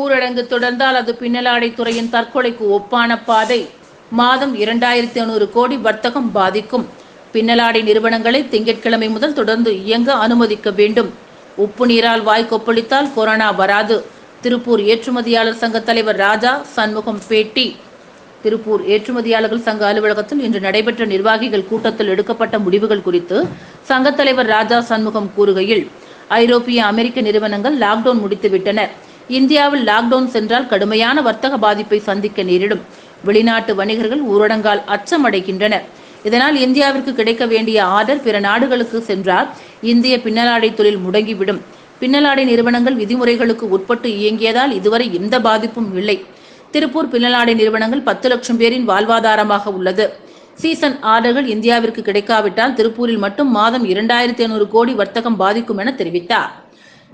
ஊரடங்கு தொடர்ந்தால் அது பின்னலாடை துறையின் தற்கொலைக்கு ஒப்பான பாதை. மாதம் இரண்டாயிரத்தி ஐநூறு கோடி வர்த்தகம் பாதிக்கும். பின்னலாடை நிறுவனங்களை திங்கட்கிழமை முதல் தொடர்ந்து இயங்க அனுமதிக்க வேண்டும். உப்பு நீரால் வாய் கொப்பளித்தால் கொரோனா வராது. திருப்பூர் ஏற்றுமதியாளர் சங்க தலைவர் ராஜா சண்முகம் பேட்டி. திருப்பூர் ஏற்றுமதியாளர்கள் சங்க அலுவலகத்தில் இன்று நடைபெற்ற நிர்வாகிகள் கூட்டத்தில் எடுக்கப்பட்ட முடிவுகள் குறித்து சங்கத் தலைவர் ராஜா சண்முகம் கூறுகையில் ஐரோப்பிய அமெரிக்க நிறுவனங்கள் லாக்டவுன் முடித்துவிட்டனர். இந்தியாவில் லாக்டவுன் சென்றால் கடுமையான வர்த்தக பாதிப்பை சந்திக்க நேரிடும். வெளிநாட்டு வணிகர்கள் ஊரடங்கால் அச்சமடைகின்றனர். இதனால் இந்தியாவிற்கு கிடைக்க வேண்டிய ஆர்டர் பிற நாடுகளுக்கு சென்றால் இந்திய பின்னலாடை தொழில் முடங்கிவிடும். பின்னலாடை நிறுவனங்கள் விதிமுறைகளுக்கு உட்பட்டு இயங்கியதால் இதுவரை எந்த பாதிப்பும் இல்லை. திருப்பூர் பின்னலாடை நிறுவனங்கள் பத்து லட்சம் பேரின் வாழ்வாதாரமாக உள்ளது. சீசன் ஆர்டர்கள் இந்தியாவிற்கு கிடைக்காவிட்டால் திருப்பூரில் மட்டும் மாதம் இரண்டாயிரத்தி ஐநூறு கோடி வர்த்தகம் பாதிக்கும் என தெரிவித்தார்.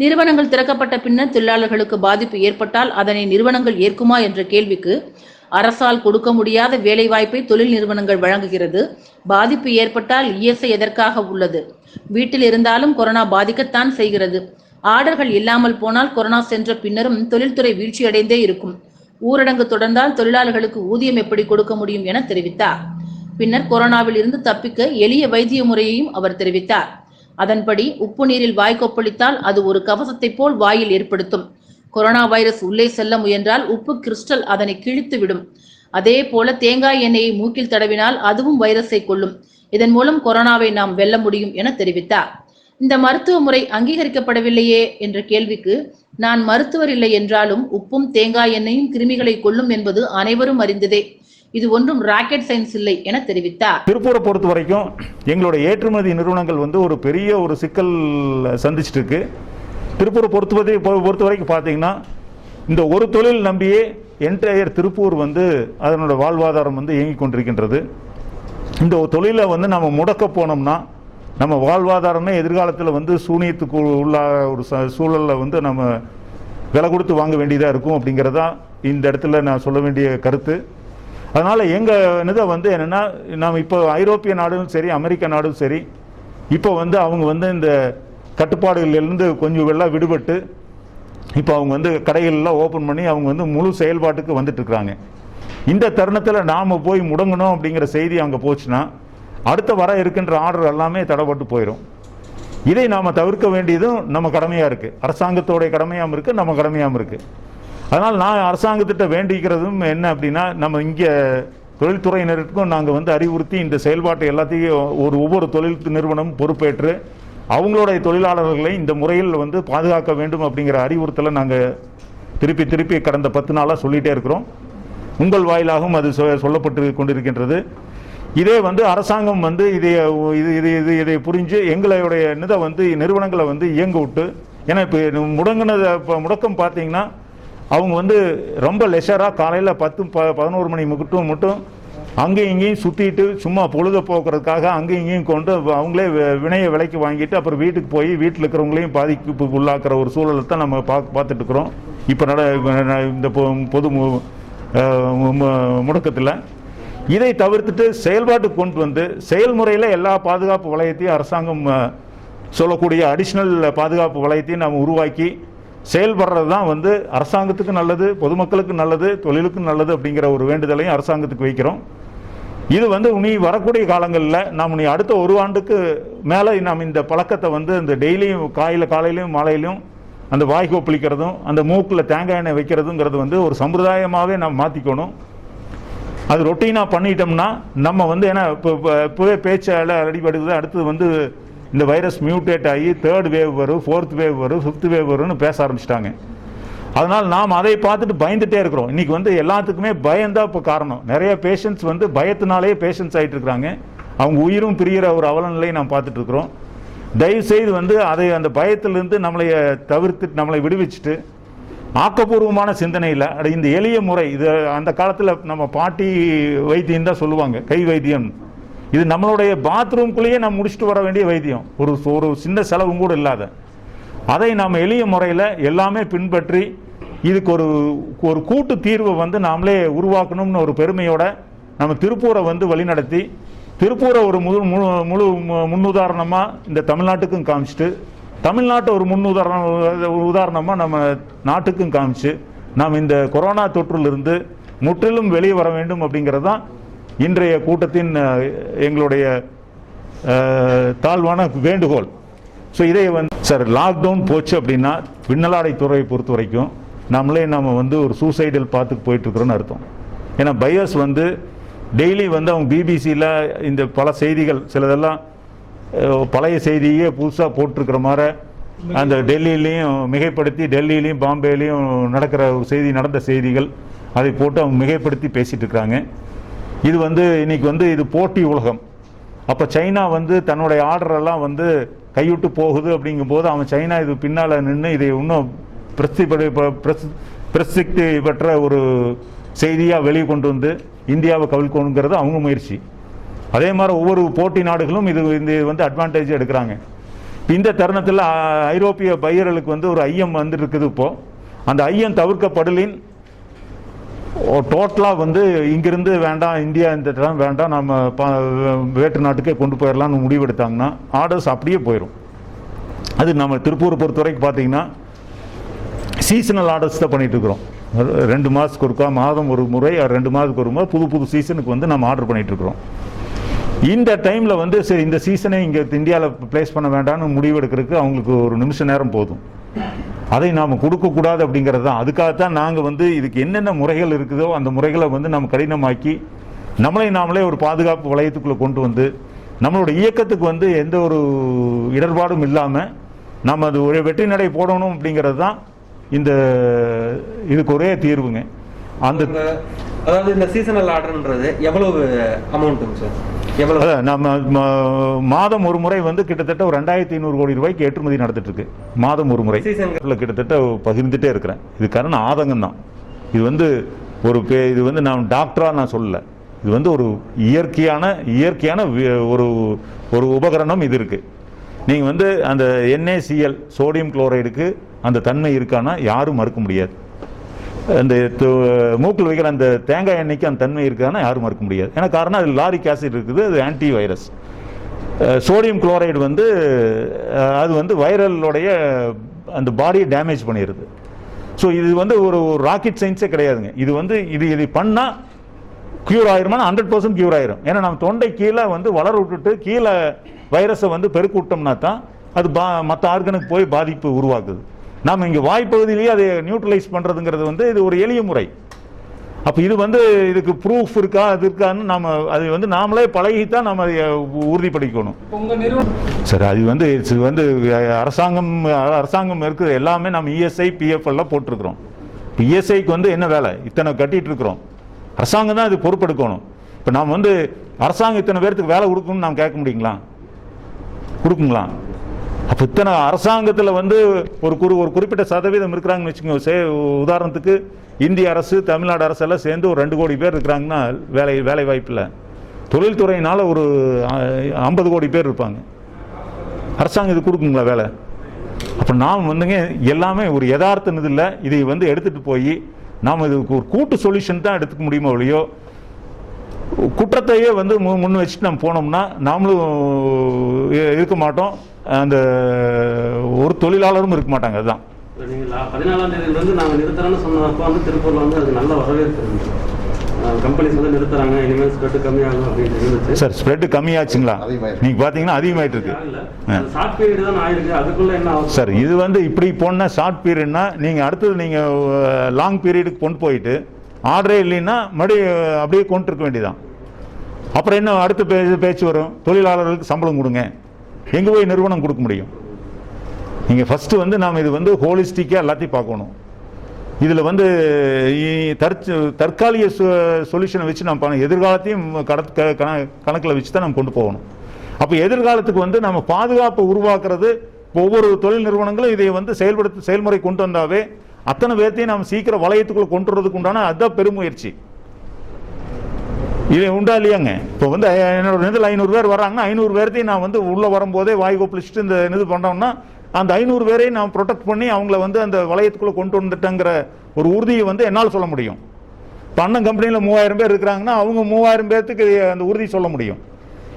நிறுவனங்கள் திறக்கப்பட்ட பின்னர் தொழிலாளர்களுக்கு பாதிப்பு ஏற்பட்டால் அதனை நிறுவனங்கள் ஏற்குமா என்ற கேள்விக்கு அரசால் கொடுக்க முடியாத வேலைவாய்ப்பை தொழில் நிறுவனங்கள் வழங்குகிறது. பாதிப்பு ஏற்பட்டால் இஎஸ்ஐ எதற்காக உள்ளது? வீட்டில் இருந்தாலும் கொரோனா பாதிக்கத்தான் செய்கிறது. ஆர்டர்கள் இல்லாமல் போனால் கொரோனா சென்ற பின்னரும் தொழில்துறை வீழ்ச்சியடைந்தே இருக்கும். ஊரடங்கு தொடர்ந்தால் தொழிலாளர்களுக்கு ஊதியம் எப்படி கொடுக்க முடியும் என தெரிவித்தார். பின்னர் கொரோனாவில் இருந்து தப்பிக்க எளிய வைத்திய முறையையும் அவர் தெரிவித்தார். அதன்படி உப்பு நீரில் வாய் கொப்பளித்தால் அது ஒரு கவசத்தை போல் வாயில் ஏற்படுத்தும். கொரோனா வைரஸ் உள்ளே செல்ல முயன்றால் உப்பு கிறிஸ்டல் அதனை கிழித்து விடும். அதே போல தேங்காய் எண்ணெயை மூக்கில் தடவினால் அதுவும் வைரஸை கொல்லும். இதன் மூலம் கொரோனாவை நாம் வெல்ல முடியும் என தெரிவித்தார். இந்த மருத்துவ முறை அங்கீகரிக்கப்படவில்லையே என்ற கேள்விக்கு நான் மருத்துவர் இல்லை என்றாலும் உப்பும் தேங்காய் எண்ணெயும் கிருமிகளை கொல்லும் என்பது அனைவரும் அறிந்ததே. இது ஒன்றும் ராக்கெட் சயின்ஸ் இல்லை என தெரிவித்தார். திருப்பூரை பொறுத்த வரைக்கும் எங்களுடைய ஏற்றுமதி நிறுவனங்கள் வந்து ஒரு பெரிய ஒரு சிக்கல் சந்திச்சிட்டு இருக்கு. திருப்பூரை பொறுத்தவரை பொறுத்த வரைக்கும் பார்த்தீங்கன்னா இந்த ஒரு தொழில் நம்பியே என்டையர் திருப்பூர் வந்து அதனோட வாழ்வாதாரம் வந்து இயங்கிக் கொண்டிருக்கின்றது. இந்த ஒரு தொழிலை வந்து நம்ம முடக்க போனோம்னா நம்ம வாழ்வாதாரமே எதிர்காலத்தில் வந்து சூனியத்துக்கு உள்ள ஒரு ச- சூழல்ல வந்து நம்ம விலை கொடுத்து வாங்க வேண்டியதாக இருக்கும் அப்படிங்கிறதா இந்த இடத்துல நான் சொல்ல வேண்டிய கருத்து. அதனால் எங்கள் இதை வந்து என்னென்னா நாம் இப்போ ஐரோப்பிய நாடும் சரி அமெரிக்க நாடும் சரி இப்போ வந்து அவங்க வந்து இந்த கட்டுப்பாடுகளிலிருந்து கொஞ்சம் எல்லாம் விடுபட்டு இப்போ அவங்க வந்து கடைகள்லாம் ஓப்பன் பண்ணி அவங்க வந்து முழு செயல்பாட்டுக்கு வந்துட்டுருக்குறாங்க. இந்த தருணத்தில் நாம் போய் முடங்கணும் அப்படிங்கிற செய்தி அங்கே போச்சுன்னா அடுத்த வர இருக்கின்ற ஆர்டர் எல்லாமே தடைப்பட்டு போயிடும் இதை நாம் தவிர்க்க வேண்டியதும் நம்ம கடமையாக இருக்குது அரசாங்கத்தோடைய கடமையாகவும் இருக்குது நம்ம கடமையாகவும் இருக்குது அதனால் நான் அரசாங்கத்திட்ட வேண்டிக்கிறதும் என்ன அப்படின்னா நம்ம இங்கே தொழில்துறையினருக்கும் நாங்கள் வந்து அறிவுறுத்தி இந்த செயல்பாட்டை எல்லாத்தையும் ஒரு ஒவ்வொரு தொழில் நிறுவனமும் பொறுப்பேற்று அவங்களுடைய தொழிலாளர்களை இந்த முறையில் வந்து பாதுகாக்க வேண்டும் அப்படிங்கிற அறிவுறுத்தலை நாங்கள் திருப்பி திருப்பி கடந்த பத்து நாளாக சொல்லிகிட்டே இருக்கிறோம். உங்கள் வாயிலாகவும் அது சொ- சொல்லப்பட்டு கொண்டிருக்கின்றது. இதே வந்து அரசாங்கம் வந்து இதை இது இது இது இதை புரிஞ்சு எங்களுடைய இதை வந்து நிறுவனங்களை வந்து இயங்க விட்டு ஏன்னா இப்போ முடங்கினதை இப்போ முடக்கம் பார்த்தீங்கன்னா அவங்க வந்து ரொம்ப லெஷராக காலையில் பத்து ப பதினோரு மணி மட்டும் மட்டும் அங்கேயும் இங்கேயும் சுற்றிட்டு சும்மா பொழுத போக்குறதுக்காக அங்கேயும் இங்கேயும் கொண்டு அவங்களே வினையை விலைக்கு வாங்கிட்டு அப்புறம் வீட்டுக்கு போய் வீட்டில் இருக்கிறவங்களையும் பாதிப்புக்கு உள்ளாக்குற ஒரு சூழலை தான் நம்ம பா பார்த்துட்டு இருக்கிறோம் இப்போ நட இந்த பொ- பொது மு- முடக்கத்தில். இதை தவிர்த்துட்டு செயல்பாட்டுக்கு கொண்டு வந்து செயல்முறையில் எல்லா பாதுகாப்பு வளையத்தையும் அரசாங்கம் சொல்லக்கூடிய அடிஷ்னல் பாதுகாப்பு வளையத்தையும் நாம் உருவாக்கி செயல்படுறது தான் வந்து அரசாங்கத்துக்கு நல்லது பொதுமக்களுக்கு நல்லது தொழிலுக்கும் நல்லது அப்படிங்கிற ஒரு வேண்டுதலையும் அரசாங்கத்துக்கு வைக்கிறோம். இது வந்து நீ வரக்கூடிய காலங்களில் நாம் நீ அடுத்த ஒரு ஆண்டுக்கு மேலே நாம் இந்த பழக்கத்தை வந்து இந்த டெய்லியும் காலையில் காலையிலையும் மாலையிலையும் அந்த வாய் கொப்பளிக்கிறதும் அந்த மூக்கில் தேங்காய் எண்ணெய் வைக்கிறதுங்கிறது வந்து ஒரு சம்பிரதாயமாகவே நாம் மாற்றிக்கணும் அது ரொட்டீனாக பண்ணிட்டோம்னா நம்ம வந்து ஏன்னா இப்போ இப்போ இப்போவே பேச்சால் அடிபடுது அடுத்தது வந்து இந்த வைரஸ் மியூட்டேட் ஆகி தேர்ட் வேவ் வரும் ஃபோர்த் வேவ் வரும் ஃபிஃப்த் வேவ் வரும்னு பேச ஆரம்பிச்சிட்டாங்க. அதனால் நாம் அதை பார்த்துட்டு பயந்துட்டே இருக்கிறோம். இன்னைக்கு வந்து எல்லாத்துக்குமே பயந்தான் இப்போ காரணம். நிறைய பேஷண்ட்ஸ் வந்து பயத்தினாலே பேஷண்ட்ஸ் ஆகிட்டு இருக்கிறாங்க. அவங்க உயிரும் பிரிகிற ஒரு அவலநிலையை நாம் பார்த்துட்டு இருக்கிறோம். செய்து வந்து அதை அந்த பயத்திலிருந்து நம்மளை தவிர்த்துட்டு நம்மளை விடுவிச்சுட்டு ஆக்கப்பூர்வமான சிந்தனையில் அட இந்த எளிய முறை இது அந்த காலத்தில் நம்ம பாட்டி வைத்தியம் தான் சொல்லுவாங்க. கை வைத்தியம். இது நம்மளுடைய பாத்ரூம்குள்ளேயே நம்ம முடிச்சுட்டு வர வேண்டிய வைத்தியம். ஒரு ஒரு சின்ன செலவும் கூட இல்லாத. அதை நாம் எளிய முறையில் எல்லாமே பின்பற்றி இதுக்கு ஒரு ஒரு கூட்டு தீர்வை வந்து நாமளே உருவாக்கணும்னு ஒரு பெருமையோட நம்ம திருப்பூரை வந்து வழிநடத்தி திருப்பூரை ஒரு முழு முழு முழு மு- முன்னுதாரணமாக இந்த தமிழ்நாட்டுக்கும் காமிச்சிட்டு தமிழ்நாட்டை ஒரு முன்னுதாரணம் உதாரணமாக நம்ம நாட்டுக்கும் காமிச்சு நாம் இந்த கொரோனா தொற்றிலிருந்து முற்றிலும் வெளியே வர வேண்டும் அப்படிங்கிறது தான் இன்றைய கூட்டத்தின் எங்களுடைய தாழ்வான வேண்டுகோள். ஸோ இதை வந்து சார் லாக்டவுன் போச்சு அப்படின்னா பின்னலாடை துறையை பொறுத்த வரைக்கும் நம்மளே நம்ம வந்து ஒரு சூசைடல் பார்த்து போயிட்டுருக்குறோன்னு அர்த்தம். ஏன்னா பையர்ஸ் வந்து டெய்லி வந்து அவங்க பிபிசியில் இந்த பல செய்திகள் சிலதெல்லாம் பழைய செய்தியே புதுசாக போட்டிருக்கிற மாதிரி அந்த டெல்லியிலையும் மிகைப்படுத்தி டெல்லியிலையும் பாம்பேலையும் நடக்கிற ஒரு செய்தி நடந்த செய்திகள் அதை போட்டு அவங்க மிகைப்படுத்தி பேசிகிட்டு இருக்கிறாங்க இது வந்து இன்னைக்கு வந்து இது போட்டி உலகம். அப்போ சைனா வந்து தன்னுடைய ஆர்டரெல்லாம் வந்து கைவிட்டு போகுது அப்படிங்கும்போது அவன் சைனா இது பின்னால் நின்று இதை இன்னும் பிரசித்தி பிரசி- பிரசித்தி பெற்ற ஒரு செய்தியாக வெளியே கொண்டு வந்து இந்தியாவை கவிழ்க்கணுங்கிறது அவங்க முயற்சி. அதே மாதிரி ஒவ்வொரு போட்டி நாடுகளும் இது இந்த வந்து அட்வான்டேஜ் எடுக்கிறாங்க. இந்த தருணத்தில் ஐரோப்பிய பையர்களுக்கு வந்து ஒரு ஐயம் வந்துருக்குது இப்போது அந்த ஐயம் தவிர்க்கப்படலின் டோட்டலாக வந்து இங்கிருந்து வேண்டாம் இந்தியா இந்த இடம் வேண்டாம் நம்ம ப- வேற்று நாட்டுக்கே கொண்டு போயிடலாம்னு முடிவெடுத்தாங்கன்னா ஆர்டர்ஸ் அப்படியே போயிடும் அது நம்ம திருப்பூர் பொறுத்த வரைக்கும் பார்த்தீங்கன்னா சீசனல் ஆர்டர்ஸ் தான் பண்ணிகிட்டு இருக்கிறோம். ரெண்டு மாதத்துக்கு ஒருக்கா மாதம் ஒரு முறை ரெண்டு மாதத்துக்கு ஒரு முறை புது புது சீசனுக்கு வந்து நம்ம ஆர்டர் பண்ணிகிட்டு இருக்கிறோம். இந்த டைமில் வந்து சரி இந்த சீசனை இங்கே இந்தியாவில் ப்ளேஸ் பண்ண வேண்டாம்னு முடிவெடுக்கிறதுக்கு அவங்களுக்கு ஒரு நிமிஷ நேரம் போதும். அதை நாம் கொடுக்கக்கூடாது அப்படிங்கிறது தான். அதுக்காகத்தான் நாங்கள் வந்து இதுக்கு என்னென்ன முறைகள் இருக்குதோ அந்த முறைகளை வந்து நம்ம கடினமாக்கி நம்மளை நாமளே ஒரு பாதுகாப்பு வளையத்துக்குள்ளே கொண்டு வந்து நம்மளோட இயக்கத்துக்கு வந்து எந்த ஒரு இடர்பாடும் இல்லாமல் நம்ம அது ஒரு வெற்றி நடை போடணும் அப்படிங்கிறது தான் இந்த இதுக்கு ஒரே தீர்வுங்க. அந்த அதாவது இந்த சீசனல் ஆர்டர்ன்றது எவ்வளவு அமௌண்ட்டுங்க சார்? எவ்வளவு? நம்ம மாதம் ஒரு முறை வந்து கிட்டத்தட்ட ஒரு ரெண்டாயிரத்தி ஐநூறு கோடி ரூபாய்க்கு ஏற்றுமதி நடந்துட்டு இருக்கு மாதம் ஒரு முறை. கிட்டத்தட்ட பகிர்ந்துட்டே இருக்கிறேன். இது காரணம் ஆதங்கம் தான் இது வந்து ஒரு பே- இது வந்து நான் டாக்டரா நான் சொல்லல. இது வந்து ஒரு இயற்கையான இயற்கையான ஒரு ஒரு உபகரணம் இது இருக்கு. நீங்க வந்து அந்த NaCl சோடியம் குளோரைடுக்கு அந்த தன்மை இருக்கான்னா யாரும் மறுக்க முடியாது. அந்த மூக்கில் வைக்கிற அந்த தேங்காய் எண்ணெய்க்கு அந்த தன்மை இருக்கான்னா யாரும் மறுக்க முடியாது. ஏன்னா காரணம் அது லாரிக் ஆசிட் இருக்குது அது ஆன்டி வைரஸ் சோடியம் குளோரைடு வந்து அது வந்து வைரலுடைய அந்த பாடியை டேமேஜ் பண்ணிடுது. ஸோ இது வந்து ஒரு ராக்கெட் சயின்ஸே கிடையாதுங்க. இது வந்து இது இது பண்ணால் க்யூர் ஆயிருமானா ஹண்ட்ரட் பர்சன்ட் க்யூர் ஆயிரும். ஏன்னா நம்ம தொண்டை கீழே வந்து வளர விட்டுட்டு கீழே வைரஸை வந்து பெருக்கு விட்டோம்னா தான் அது பா மற்ற ஆர்கனுக்கு போய் பாதிப்பு உருவாக்குது. நாம் இங்கே வாய்ப்பகுதியிலேயே அதை நியூட்ரலைஸ் பண்ணுறதுங்கிறது வந்து இது ஒரு எளிய முறை. அப்போ இது வந்து இதுக்கு ப்ரூஃப் இருக்கா அது இருக்கான்னு நாம அது வந்து நாமளே பழகித்தான் நம்ம அதை உறுதிப்படுத்திக்கணும். சார் அது வந்து இது வந்து அரசாங்கம் அரசாங்கம் இருக்குது எல்லாமே நம்ம இஎஸ்ஐ பிஎஃப் எல்லாம் போட்டிருக்கிறோம். இப்போ இஎஸ்ஐக்கு வந்து என்ன வேலை? இத்தனை கட்டிட்டு இருக்கிறோம். அரசாங்கம் தான் இது பொறுப்பெடுக்கணும். இப்போ நாம் வந்து அரசாங்கம் இத்தனை பேர்த்துக்கு வேலை கொடுக்கணும்னு நாம் கேட்க முடியுங்களா? கொடுக்குங்களா? அப்போ இத்தனை அரசாங்கத்தில் வந்து ஒரு குறி ஒரு குறிப்பிட்ட சதவீதம் இருக்கிறாங்கன்னு வச்சுக்கோங்க. சே உதாரணத்துக்கு இந்திய அரசு தமிழ்நாடு அரசு எல்லாம் சேர்ந்து ஒரு ரெண்டு கோடி பேர் இருக்கிறாங்கன்னா வேலை வேலை வாய்ப்பில் தொழில்துறையினால் ஒரு ஐம்பது கோடி பேர் இருப்பாங்க. அரசாங்கம் இது கொடுக்குங்களா வேலை? அப்போ நாம் வந்துங்க எல்லாமே ஒரு யதார்த்தம் இதில் இதை வந்து எடுத்துகிட்டு போய் நாம் இதுக்கு ஒரு கூட்டு சொல்யூஷன் தான் எடுத்துக்க முடியுமோ இல்லையோ குற்றத்தையே வந்து மு- முன் வச்சுட்டு நம்ம போனோம்னா நாமளும் இருக்க மாட்டோம். அந்த ஒரு தொழிலாளரும் இருக்க மாட்டாங்க அதுதான். நீங்க பதினாலாம் தேதியில இருந்து நாங்க நிறுத்துறோம்னு சொன்னப்போ வந்து திருப்பூர்ல வந்து அது நல்ல வரவேற்பு கம்பெனிஸ் வந்து நிறுத்துறாங்க இனிமேல் ஸ்பெட் கம்மியாகும் அப்படின்னு இருந்துச்சு. சார் ஸ்ப்ரெட் கம்மியாச்சுங்களா? அதிகமாயிருக்கு. நீங்கள் பார்த்தீங்கன்னா அதிகமாயிட்டு இருக்கு இல்ல. ஆ. ஷார்ட் பீரியட் தான் ஆயிருக்கு அதுக்குள்ள என்ன ஆகும்? சார் இது வந்து இப்படி போன ஷார்ட் பீரியட்னா நீங்கள் அடுத்தது நீங்கள் லாங் பீரியடுக்கு கொண்டு போயிட்டு ஆர்டரே இல்லைன்னா மறுபடியும் அப்படியே கொண்டு இருக்க வேண்டியதான் அப்புறம் என்ன அடுத்த பே பேச்சு வரும். தொழிலாளர்களுக்கு சம்பளம் கொடுங்க. எங்கே போய் நிறுவனம் கொடுக்க முடியும்? நீங்கள் ஃபஸ்ட்டு வந்து நாம் இது வந்து ஹோலிஸ்டிக்காக எல்லாத்தையும் பார்க்கணும். இதில் வந்து தற்ச தற்காலிக சொல்யூஷனை வச்சு நம்ம பண்ண எதிர்காலத்தையும் கடத் க- கண- கணக்கில் வச்சு தான் நம்ம கொண்டு போகணும். அப்போ எதிர்காலத்துக்கு வந்து நம்ம பாதுகாப்பை உருவாக்குறது ஒவ்வொரு தொழில் நிறுவனங்களும் இதை வந்து செயல்படுத்த செயல்முறை கொண்டு வந்தாவே அத்தனை பேர்த்தையும் நம்ம சீக்கிரம் வளையத்துக்குள்ள கொண்டு வரதுக்கு உண்டான அதுதான் பெருமுயற்சி. இது உண்டா இல்லையாங்க? இப்போ வந்து என்னோட நேரத்தில் ஐநூறு பேர் வராங்கன்னா ஐநூறு பேர்த்தையும் நான் வந்து உள்ளே வரும்போதே வாய் கொப்பளிச்சுட்டு இந்த இது பண்ணோம்னா அந்த ஐநூறு பேரையும் நான் ப்ரொடெக்ட் பண்ணி அவங்கள வந்து அந்த வளையத்துக்குள்ளே கொண்டு வந்துட்டேங்கிற ஒரு உறுதியை வந்து என்னால் சொல்ல முடியும். இப்போ அண்ணன் கம்பெனியில் மூவாயிரம் பேர் இருக்கிறாங்கன்னா அவங்க மூவாயிரம் பேர்த்துக்கு அந்த உறுதி சொல்ல முடியும்.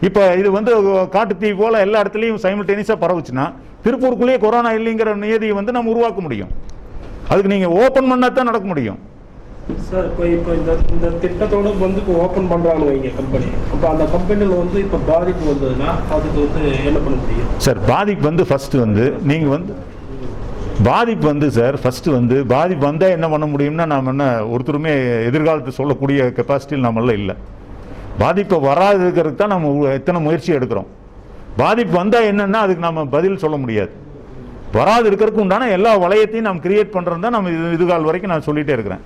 இப்போ இது வந்து காட்டுத்தீ போல் எல்லா இடத்துலையும் சைமல்டேனியஸாக பரவுச்சுன்னா திருப்பூருக்குள்ளேயே கொரோனா இல்லைங்கிற நியதியை வந்து நம்ம உருவாக்க முடியும். அதுக்கு நீங்கள் ஓப்பன் பண்ணால் தான் நடக்க முடியும். சார் இப்போ இப்போ இந்த இந்த திட்டத்தோட வந்து இப்போ ஓப்பன் பண்றாங்க வைங்க கம்பெனி அப்போ அந்த கம்பெனியில் வந்து இப்போ பாதிப்பு வந்ததுன்னா அதுக்கு வந்து என்ன பண்ண முடியும்? சார் பாதிப்பு வந்து ஃபர்ஸ்ட் வந்து நீங்கள் வந்து பாதிப்பு வந்து சார் ஃபர்ஸ்ட் வந்து பாதிப்பு வந்தால் என்ன பண்ண முடியும்னா நாம் என்ன ஒருத்தருமே எதிர்காலத்தை சொல்லக்கூடிய கெப்பாசிட்டியில் நம்மள இல்லை. பாதிப்பை வராது இருக்கிறதுக்கு தான் நம்ம எத்தனை முயற்சி எடுக்கிறோம். பாதிப்பு வந்தால் என்னன்னா அதுக்கு நம்ம பதில் சொல்ல முடியாது. வராது இருக்கிறதுக்கு உண்டான எல்லா வளையத்தையும் நாம் கிரியேட் பண்ணுறது தான் நம்ம இது இதுகால் வரைக்கும் நான் சொல்லிகிட்டே இருக்கிறேன்.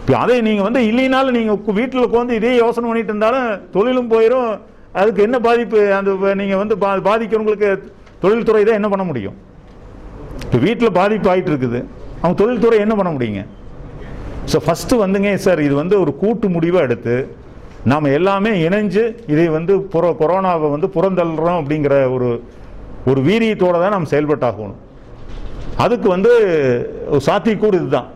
இப்போ அதை நீங்கள் வந்து இல்லைனாலும் நீங்கள் வீட்டில் உட்காந்து இதே யோசனை பண்ணிட்டு இருந்தாலும் தொழிலும் போயிடும் அதுக்கு என்ன பாதிப்பு? அந்த நீங்கள் வந்து பா பாதிக்கிறவங்களுக்கு தொழில்துறை தான் என்ன பண்ண முடியும்? இப்போ வீட்டில் பாதிப்பு ஆகிட்டு இருக்குது அவங்க தொழில்துறை என்ன பண்ண முடியுங்க? ஸோ ஃபஸ்ட்டு வந்துங்க சார் இது வந்து ஒரு கூட்டு முடிவை எடுத்து நாம் எல்லாமே இணைஞ்சு இதை வந்து புற கொரோனாவை வந்து புறந்தள்ளுறோம் அப்படிங்கிற ஒரு ஒரு வீரியத்தோடு தான் நாம் செயல்பட்டாகணும். அதுக்கு வந்து ஒரு சாத்தியக்கூறு இதுதான்.